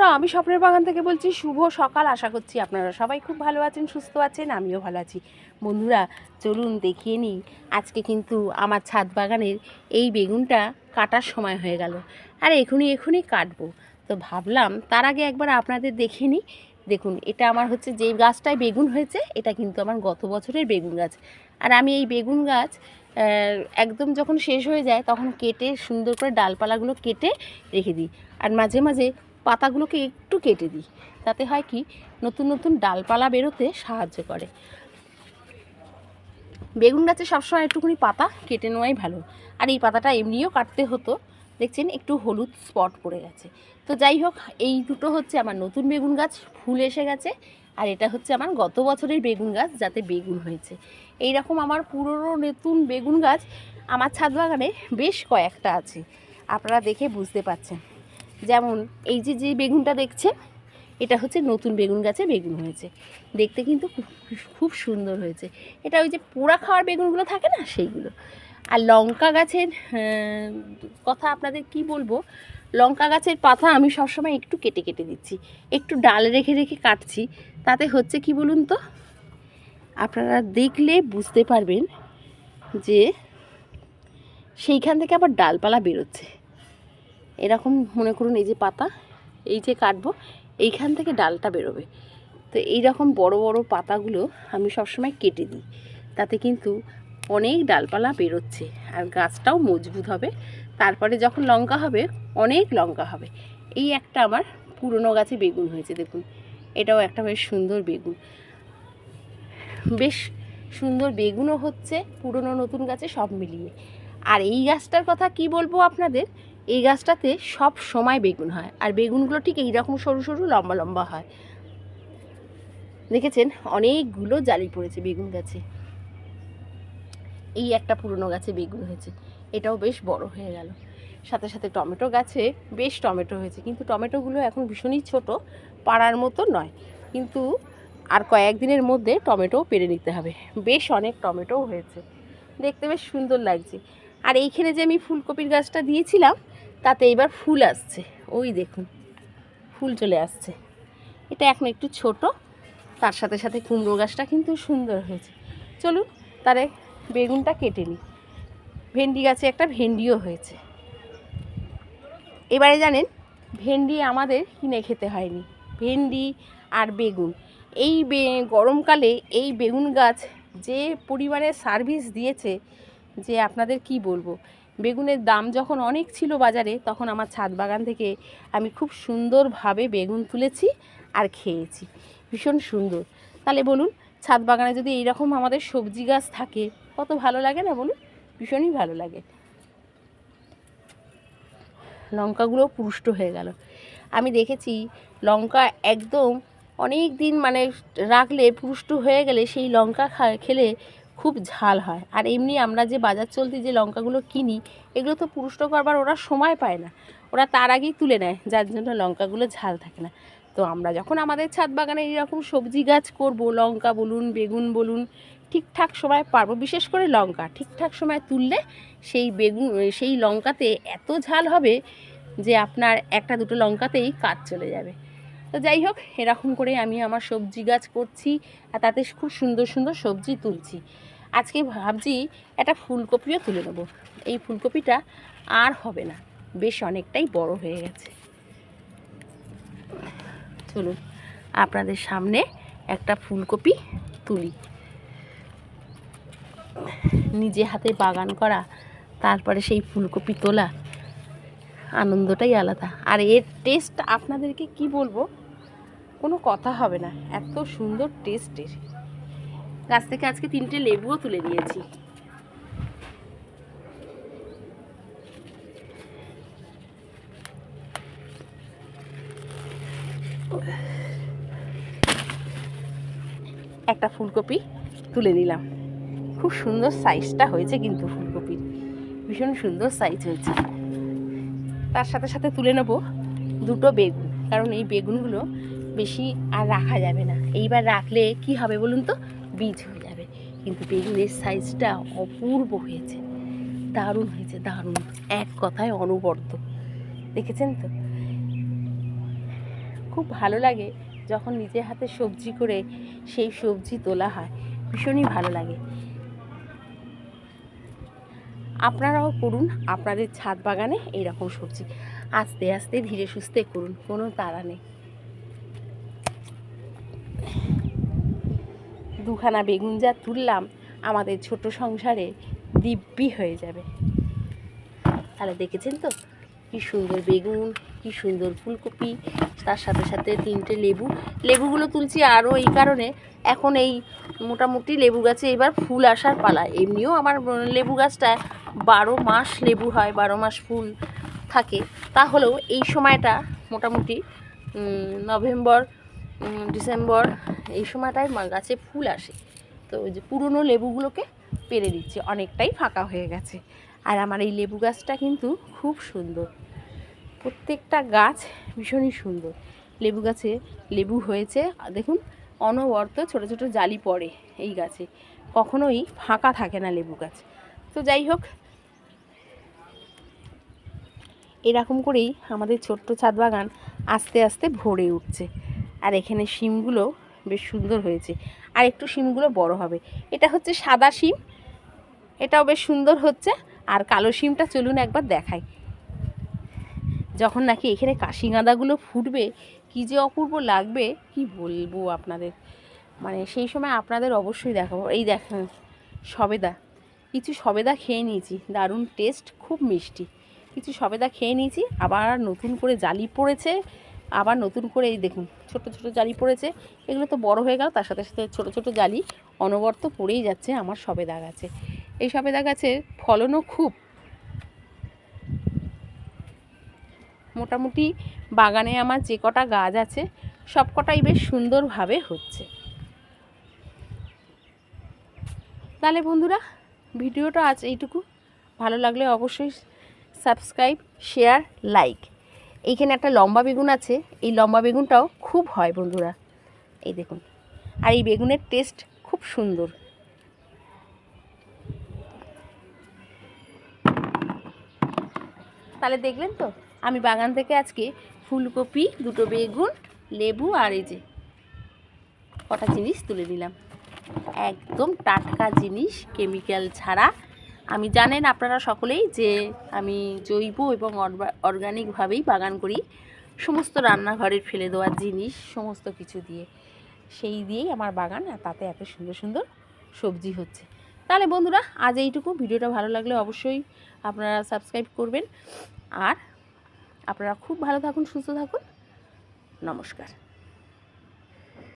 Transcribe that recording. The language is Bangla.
বন্ধুরা, আমি স্বপ্নের বাগান থেকে বলছি, শুভ সকাল। আশা করছি আপনারা সবাই খুব ভালো আছেন, সুস্থ আছেন, আমিও ভালো আছি। বন্ধুরা, চলুন দেখিয়ে নিই, আজকে কিন্তু আমার ছাদ বাগানের এই বেগুনটা কাটার সময় হয়ে গেল। আর এখনই এখনই কাটবো। তো ভাবলাম, তার আগে একবার আপনাদের দেখে নিই। দেখুন, এটা আমার হচ্ছে যে গাছটায় বেগুন হয়েছে, এটা কিন্তু আমার গত বছরের বেগুন গাছ। আর আমি এই বেগুন গাছ একদম যখন শেষ হয়ে যায়, তখন কেটে সুন্দর করে ডালপালাগুলো কেটে রেখে দিই। আর মাঝে মাঝে পাতাগুলোকে একটু কেটে দিই। তাতে হয় কি, নতুন নতুন ডালপালা বেরোতে সাহায্য করে। বেগুন গাছে সবসময় একটুখানি পাতা কেটে নেওয়াই ভালো। আর এই পাতাটা এমনিও কাটতে হতো। দেখছেন, একটু হলুদ স্পট পড়ে গেছে। তো যাই হোক, এই দুটো হচ্ছে আমার নতুন বেগুন গাছ, ফুল এসে গেছে। আর এটা হচ্ছে আমার গত বছরের বেগুন গাছ, যাতে বেগুন হয়েছে। এই রকম আমার পুরনো নতুন বেগুন গাছ আমার ছাদ বাগানে বেশ কয়েকটা আছে। আপনারা দেখে বুঝতে পারছেন। যেমন এই যে যে বেগুনটা দেখছেন এটা হচ্ছে নতুন বেগুন গাছে বেগুন হয়েছে। দেখতে কিন্তু খুব- খুব সুন্দর হয়েছে। এটা ওই যে পোড়া খাওয়ার বেগুনগুলো থাকে না, সেইগুলো। আর লঙ্কা গাছের কথা আপনাদের কি বলব? লঙ্কা গাছের পাতা আমি সবসময় একটু কেটে কেটে দিচ্ছি। একটু ডাল রেখে রেখে কাটছি। তাতে হচ্ছে কি বলুন তো? আপনারা দেখলে বুঝতে পারবেন যে সেইখান থেকে আবার ডালপালা বেরোচ্ছে। এরকম মনে করুন এই যে পাতা, এই যে কাটবো, এইখান থেকে ডালটা বেরোবে। তো এই রকম বড় বড় পাতাগুলো আমি সবসময় কেটে দিই। তাতে কিন্তু অনেক ডালপালা বেরোচ্ছে আর গাছটাও মজবুত হবে। তারপরে যখন লঙ্কা হবে, অনেক লঙ্কা হবে। এই একটা আমার পুরনো গাছে বেগুন হয়েছে, দেখুন। এটাও একটা বেশ সুন্দর বেগুন। বেশ সুন্দর বেগুনও হচ্ছে, পুরনো নতুন গাছে সব মিলিয়ে। আর এই গাছটার কথা কি বলব আপনাদের? এই গাছটাতে সব সময় বেগুন হয়। আর বেগুনগুলো ঠিক এই রকম সরু সরু, লম্বা লম্বা হয়। দেখেছেন? অনেকগুলো জালি পড়েছে বেগুন গাছে। এই একটা পুরনো গাছে বেগুন হয়েছে। এটাও বেশ বড় হয়ে গেল। সাথে সাথে টমেটো গাছে বেশ টমেটো হয়েছে। কিন্তু টমেটোগুলো এখন ভীষণই ছোট, পাড়ার মতো নয়। কিন্তু আর কয়েকদিনের মধ্যে টমেটোও পেরে নিতে হবে। বেশ অনেক টমেটোও হয়েছে। দেখতে বেশ সুন্দর লাগছে। আর এইখানে যে আমি ফুলকপির গাছটা দিয়েছিলাম, তাতে এবার ফুল আসছে। ওই দেখুন, ফুল চলে আসছে। এটা এখন একটু ছোট, তার সাথে সাথে কুমড়ো গাছটা কিন্তু সুন্দর হয়েছে। চলুন, তারে বেগুনটা কেটে নিই। ভেন্ডি গাছে একটা ভেন্ডিও হয়েছে। এবারে জানেন, ভেন্ডি আমাদের কিনে খেতে হয়নি। ভেন্ডি আর বেগুন। এই গরমকালে এই বেগুন গাছ যে পরিমাণে সার্ভিস দিয়েছে যে আপনাদের কি বলব? বেগুনের দাম যখন অনেক ছিল বাজারে, তখন আমার ছাদ বাগান থেকে আমি খুব সুন্দরভাবে বেগুন তুলেছি আর খেয়েছি। ভীষণ সুন্দর। তাহলে বলুন, ছাদ বাগানে যদি এইরকম আমাদের সবজি গাছ থাকে, কত ভালো লাগে না বলুন? ভীষণই ভালো লাগে। লঙ্কাগুলো পুষ্ট হয়ে গেল। আমি দেখেছি লঙ্কা একদম অনেক দিন মানে রাখলে পুষ্ট হয়ে গেলে সেই লঙ্কা খেলে খুব ঝাল হয়। আর এমনি আমরা যে বাজার চলতি যে লঙ্কাগুলো কিনি, এগুলো তো পুরুষ্ট করবার ওরা সময় পায় না। ওরা তার আগেই তুলে নেয়, যার জন্য লঙ্কাগুলো ঝাল থাকে না। তো আমরা যখন আমাদের ছাদ বাগানে এইরকম সবজি গাছ করব, লঙ্কা বলুন, বেগুন বলুন, ঠিকঠাক সময় পারব, বিশেষ করে লঙ্কা, ঠিকঠাক সময় তুললে সেই বেগুন, সেই লঙ্কাতে এত ঝাল হবে যে আপনার একটা দুটো লঙ্কাতেই কাজ চলে যাবে। তো যাই হোক, এরকম করে আমি আমার সবজি গাছ করছি, আর তাতে খুব সুন্দর সুন্দর সবজি তুলছি। আজকে ভাবছি একটা ফুলকপিও তুলে নেব। এই ফুলকপিটা আর হবে না, বেশ অনেকটাই বড় হয়ে গেছে। চলুন, আপনাদের সামনে একটা ফুলকপি তুলি। নিজে হাতে বাগান করা, তারপরে সেই ফুলকপি তোলা, আনন্দটাই আলাদা। আর এর টেস্ট আপনাদেরকে কি বলব? কোনো কথা হবে না, এত সুন্দর টেস্টের গাছ থেকে আজকে তিনটে লেবুও তুলে নিয়েছি একটা ফুলকপি তুলে নিলাম। খুব সুন্দর সাইজটা হয়েছে কিন্তু ফুলকপির। ভীষণ সুন্দর সাইজ হয়েছে। তার সাথে সাথে তুলে নেব দুটো বেগুন, কারণ এই বেগুনগুলো বেশি আর রাখা যাবে না। এইবার রাখলে কি হবে বলুন তো? বীজ হয়ে যাবে। কিন্তু বেগুনের সাইজটা অপূর্ব হয়েছে। দারুণ হয়েছে, দারুণ। এক কথায় অনবদ্য। দেখেছেন তো? খুব ভালো লাগে যখন নিজের হাতে সবজি করে সেই সবজি তোলা হয়। ভীষণই ভালো লাগে। আপনারাও করুন, আপনাদের ছাদ বাগানে এইরকম সবজি। আস্তে আস্তে ধীরে সুস্থে করুন, কোনো তাড়া নেই। দুখানা বেগুন যা তুললাম, আমাদের ছোট সংসারে দিব্যি হয়ে যাবে। তাহলে দেখেছেন তো? কি সুন্দর বেগুন, কি সুন্দর ফুলকপি, তার সাথে সাথে তিনটে লেবু। লেবুগুলো তুলছি আরও এই কারণে, এখন এই মোটামুটি লেবু গাছে এবার ফুল আসার পালা। এমনিও আমার লেবু গাছটা বারো মাস লেবু হয়, বারো মাস ফুল থাকে। তাহলেও এই সময়টা মোটামুটি নভেম্বর ডিসেম্বর, এই সময়টায় গাছে ফুল আসে। তো ওই যে পুরনো লেবুগুলোকে পেরে দিচ্ছে, অনেকটাই ফাঁকা হয়ে গেছে। আর আমার এই লেবু গাছটা কিন্তু খুব সুন্দর। প্রত্যেকটা গাছ ভীষণই সুন্দর। লেবু গাছে লেবু হয়েছে দেখুন, অনবর্ত ছোট ছোট জালি পড়ে এই গাছে। কখনোই ফাঁকা থাকে না লেবু গাছ। তো যাই হোক, এরকম করেই আমাদের ছোট্ট ছাদ বাগান আস্তে আস্তে ভরে উঠছে। আর এখানে শিমগুলো বেশ সুন্দর হয়েছে। আর একটু শিমগুলো বড় হবে। এটা হচ্ছে সাদা শিম। এটাও বেশ সুন্দর হচ্ছে। আর কালো শিমটা চলুন একবার দেখাই। যখন নাকি এখানে কাশি গাঁদাগুলো ফুটবে, কী যে অপূর্ব লাগবে, কি বলব আপনাদের? মানে সেই সময় আপনাদের অবশ্যই দেখাবো। এই দেখেন, সবেদা। কিছু সবেদা খেয়ে নিয়েছি। দারুণ টেস্ট, খুব মিষ্টি। কিছু সবেদা খেয়ে নিয়েছি, আবার নতুন করে জালি পড়েছে। আবার নতুন করে এই দেখুন, ছোট ছোট জালি পড়েছে। এগুলো তো বড় হয়ে গেল, তার সাথে সাথে ছোট ছোট জালি অনবর্ত পড়েই যাচ্ছে, আমার সবেদা গাছে এই সবেদা গাছের ফলনও খুব। মোটামুটি বাগানে আমার যে কটা গাছ আছে, সব কটাই বেশ সুন্দরভাবে হচ্ছে। তাহলে বন্ধুরা, ভিডিওটা আজ এইটুকু। ভালো লাগলে অবশ্যই সাবস্ক্রাইব শেয়ার লাইক এইখানে একটা লম্বা বেগুন আছে, এই লম্বা বেগুনটাও খুব হয় বন্ধুরা। এই দেখুন, আর এই বেগুনের টেস্ট খুব সুন্দর। তাহলে দেখলেন তো, আমি বাগান থেকে আজকে ফুলকপি, দুটো বেগুন, লেবু আর এই যে কটা জিনিস তুলে নিলাম। একদম টাটকা জিনিস কেমিক্যাল ছাড়া আমি জানেন আপনারা সকলেই যে আমি জৈব এবং অর্গানিকভাবেই বাগান করি। সমস্ত রান্নাঘরের ফেলে দেওয়ার জিনিস, সমস্ত কিছু দিয়ে, সেই দিয়েই আমার বাগান, আর তাতে এত সুন্দর সুন্দর সবজি হচ্ছে। তাহলে বন্ধুরা, আজ এইটুকু। ভিডিওটা ভালো লাগলে অবশ্যই আপনারা সাবস্ক্রাইব করবেন। আর আপনারা খুব ভালো থাকুন, সুস্থ থাকুন। নমস্কার।